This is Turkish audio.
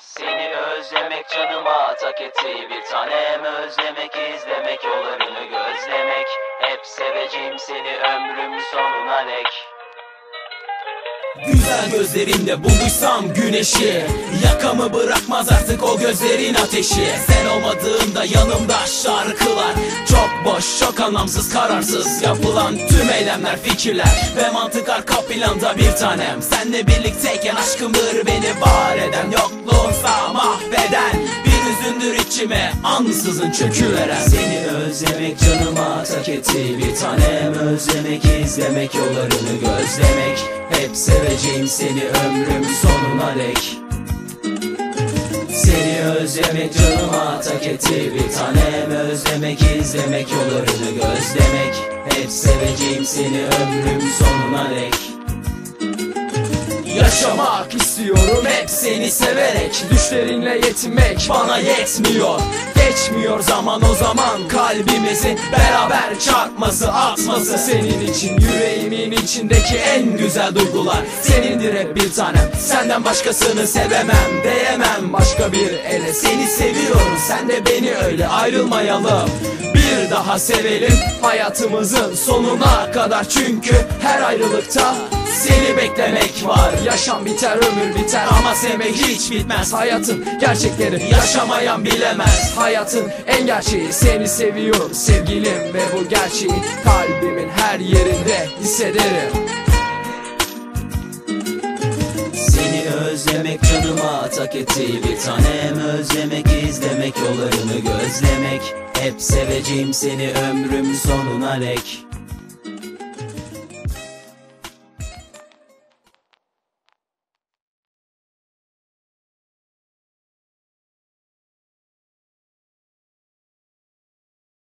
Seni özlemek canıma tak etti. Bir tanem Özlemek izlemek yollarını gözlemek. Hep seveceğim seni ömrüm sonuna dek. Güzel gözlerinde bulduysam güneşi Yakamı bırakmaz artık o gözlerin ateşi. Sen olmadığında yanımda şarkılar Çok boş, çok anlamsız, kararsız Yapılan tüm eylemler, fikirler Ve mantık arka planda bir tanem. Senle birlikteyken aşkımdır beni var eden hüzündür içime ansızın çöküveren. Seni özlemek canıma tak etti. Bir tanem Özlemek izlemek yollarını gözlemek. Hep seveceğim seni ömrüm sonuna dek. Seni özlemek canıma tak etti. Bir tanem Özlemek izlemek yollarını gözlemek. Hep seveceğim seni ömrüm sonuna dek Yaşamak istiyorum. Hep seni severek Düşlerinle yetinmek bana yetmiyor. Geçmiyor zaman o zaman kalbimizin beraber çarpması atması Senin için. Yüreğimin içindeki en güzel duygular Senindir hep bir tanem. Senden başkasını sevemem Değemem başka bir ele. Seni seviyorum sen de beni öyle ayrılmayalım. Bir daha sevelim hayatımızın sonuna kadar. Çünkü her ayrılıkta seni beklemek var. Yaşam biter ömür biter ama sevmek hiç bitmez. Hayatın gerçekleri yaşamayan bilemez. Hayatın en gerçeği seni seviyorum sevgilim Ve bu gerçeği kalbimin her yerinde hissederim. Özlemek canıma tak etti. Bir tanem Özlemek izlemek yollarını gözlemek. Hep seveceğim seni ömrüm sonuna dek